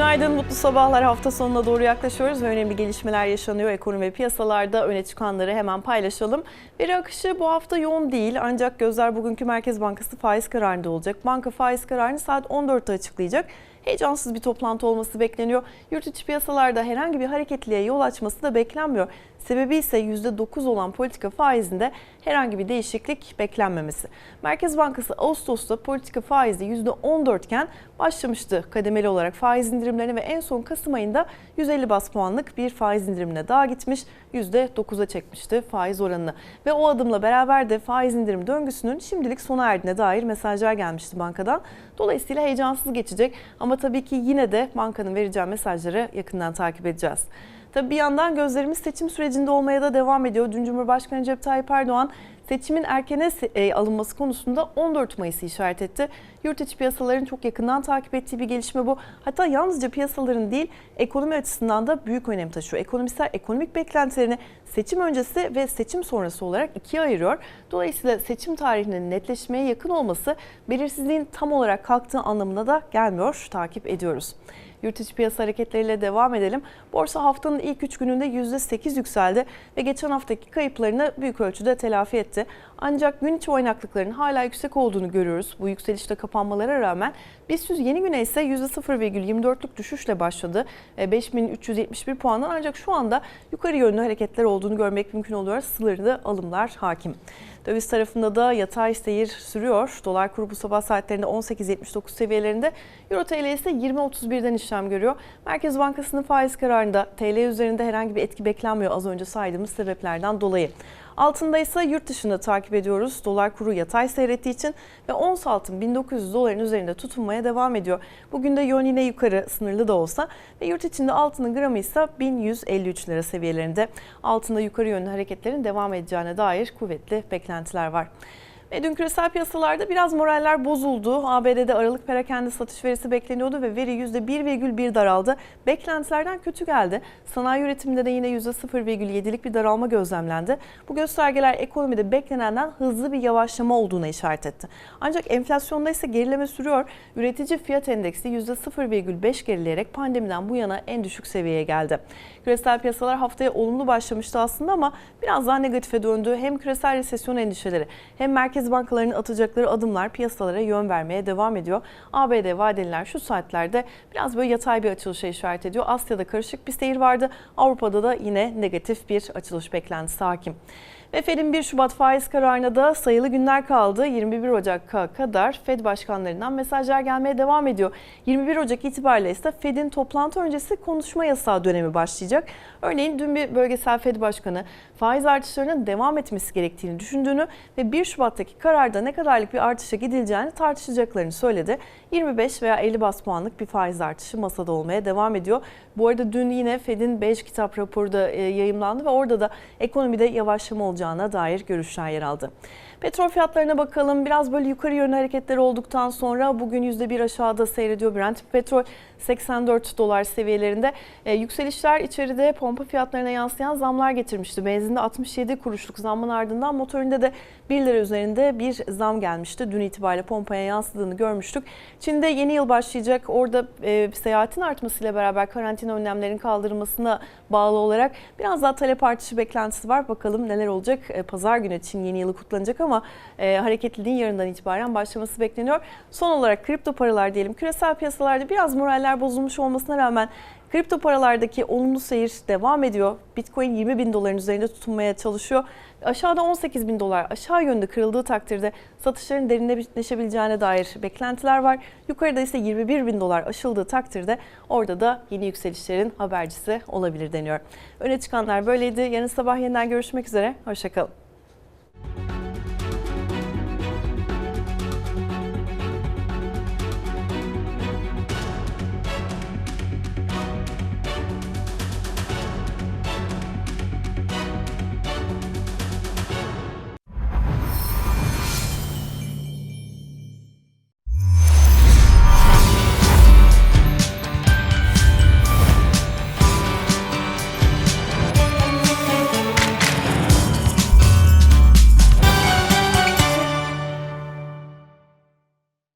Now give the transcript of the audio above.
Günaydın, mutlu sabahlar. Hafta sonuna doğru yaklaşıyoruz ve önemli gelişmeler yaşanıyor. Ekonomi ve piyasalarda öne çıkanları hemen paylaşalım. Veri akışı bu hafta yoğun değil ancak gözler bugünkü Merkez Bankası faiz kararında olacak. Banka faiz kararını saat 14'te açıklayacak. Heyecansız bir toplantı olması bekleniyor. Yurt içi piyasalarda herhangi bir hareketliliğe yol açması da beklenmiyor. Sebebi ise %9 olan politika faizinde herhangi bir değişiklik beklenmemesi. Merkez Bankası Ağustos'ta politika faizi %14 iken başlamıştı kademeli olarak faiz indirimlerine ve en son Kasım ayında 150 bas puanlık bir faiz indirimine daha gitmiş %9'a çekmişti faiz oranını. Ve o adımla beraber de faiz indirim döngüsünün şimdilik sona erdiğine dair mesajlar gelmişti bankadan. Dolayısıyla heyecansız geçecek ama tabii ki yine de bankanın vereceği mesajları yakından takip edeceğiz. Tabii bir yandan gözlerimiz seçim sürecinde olmaya da devam ediyor. Dün Cumhurbaşkanı Recep Tayyip Erdoğan seçimin erkene se- alınması konusunda 14 Mayıs'ı işaret etti. Yurt içi piyasaların çok yakından takip ettiği bir gelişme bu. Hatta yalnızca piyasaların değil ekonomi açısından da büyük önem taşıyor. Ekonomistler ekonomik beklentilerini seçim öncesi ve seçim sonrası olarak ikiye ayırıyor. Dolayısıyla seçim tarihinin netleşmeye yakın olması belirsizliğin tam olarak kalktığı anlamına da gelmiyor. Takip ediyoruz. Yurt içi piyasa hareketleriyle devam edelim. Borsa haftanın ilk 3 gününde %8 yükseldi ve geçen haftaki kayıplarını büyük ölçüde telafi etti. Ancak gün içi oynaklıkların hala yüksek olduğunu görüyoruz. Bu yükselişte kapanmalara rağmen BIST 100 yeni güne ise %0,24'lük düşüşle başladı. E, 5371 puandan ancak şu anda yukarı yönlü hareketler olduğunu görmek mümkün oluyor. Sınırlı alımlar hakim. Döviz tarafında da yatay seyir sürüyor. Dolar kuru bu sabah saatlerinde 18.79 seviyelerinde. Euro TL ise 20.31'den işlem görüyor. Merkez Bankası'nın faiz kararında TL üzerinde herhangi bir etki beklenmiyor az önce saydığımız sebeplerden dolayı. Altında ise yurt dışında takip ediyoruz. Dolar kuru yatay seyrettiği için ve ons altın 1900 doların üzerinde tutunmaya devam ediyor. Bugün de yön yine yukarı sınırlı da olsa ve yurt içinde altının gramı ise 1153 lira seviyelerinde. Altında yukarı yönlü hareketlerin devam edeceğine dair kuvvetli beklentiler var. Ve dün küresel piyasalarda biraz moraller bozuldu. ABD'de Aralık perakende satış verisi bekleniyordu ve veri %1,1 daraldı. Beklentilerden kötü geldi. Sanayi üretiminde de yine %0,7'lik bir daralma gözlemlendi. Bu göstergeler ekonomide beklenenden hızlı bir yavaşlama olduğuna işaret etti. Ancak enflasyonda ise gerileme sürüyor. Üretici fiyat endeksi %0,5 gerileyerek pandemiden bu yana en düşük seviyeye geldi. Küresel piyasalar haftaya olumlu başlamıştı aslında ama biraz daha negatife döndü. Hem küresel resesyon endişeleri hem merkez bankalarının atacakları adımlar piyasalara yön vermeye devam ediyor. ABD vadeliler şu saatlerde biraz böyle yatay bir açılışa işaret ediyor. Asya'da karışık bir seyir vardı. Avrupa'da da yine negatif bir açılış beklentisi hakim. Ve Fed'in 1 Şubat faiz kararına da sayılı günler kaldı. 21 Ocak'a kadar Fed başkanlarından mesajlar gelmeye devam ediyor. 21 Ocak itibariyle ise Fed'in toplantı öncesi konuşma yasağı dönemi başlayacak. Örneğin dün bir bölgesel Fed başkanı faiz artışlarının devam etmesi gerektiğini düşündüğünü ve 1 Şubat'taki kararda ne kadarlık bir artışa gidileceğini tartışacaklarını söyledi. 25 veya 50 bas puanlık bir faiz artışı masada olmaya devam ediyor. Bu arada dün yine Fed'in 5 kitap raporu da e, yayımlandı ve orada da ekonomide yavaşlama olacağına dair görüşler yer aldı. Petrol fiyatlarına bakalım. Biraz böyle yukarı yönlü hareketler olduktan sonra bugün %1 aşağıda seyrediyor Brent petrol 84 dolar seviyelerinde. E, yükselişler içeride pompa fiyatlarına yansıyan zamlar getirmişti. Benzinde 67 kuruşluk zamın ardından motorinde de 1 lira üzerinde bir zam gelmişti. Dün itibariyle pompaya yansıdığını görmüştük. Çin'de yeni yıl başlayacak. Orada e, seyahatin artmasıyla beraber karantina önlemlerinin kaldırılmasına bağlı olarak biraz daha talep artışı beklentisi var. Bakalım neler olacak. E, Pazar günü Çin yeni yılı kutlanacak ama e, hareketliliğin yarından itibaren başlaması bekleniyor. Son olarak kripto paralar diyelim. Küresel piyasalarda biraz moraller bozulmuş olmasına rağmen kripto paralardaki olumlu seyir devam ediyor. Bitcoin 20 bin doların üzerinde tutunmaya çalışıyor. Aşağıda 18 bin dolar aşağı yönde kırıldığı takdirde satışların derinleşebileceğine dair beklentiler var. Yukarıda ise 21 bin dolar aşıldığı takdirde orada da yeni yükselişlerin habercisi olabilir deniyor. Öne çıkanlar böyleydi. Yarın sabah yeniden görüşmek üzere. Hoşçakalın.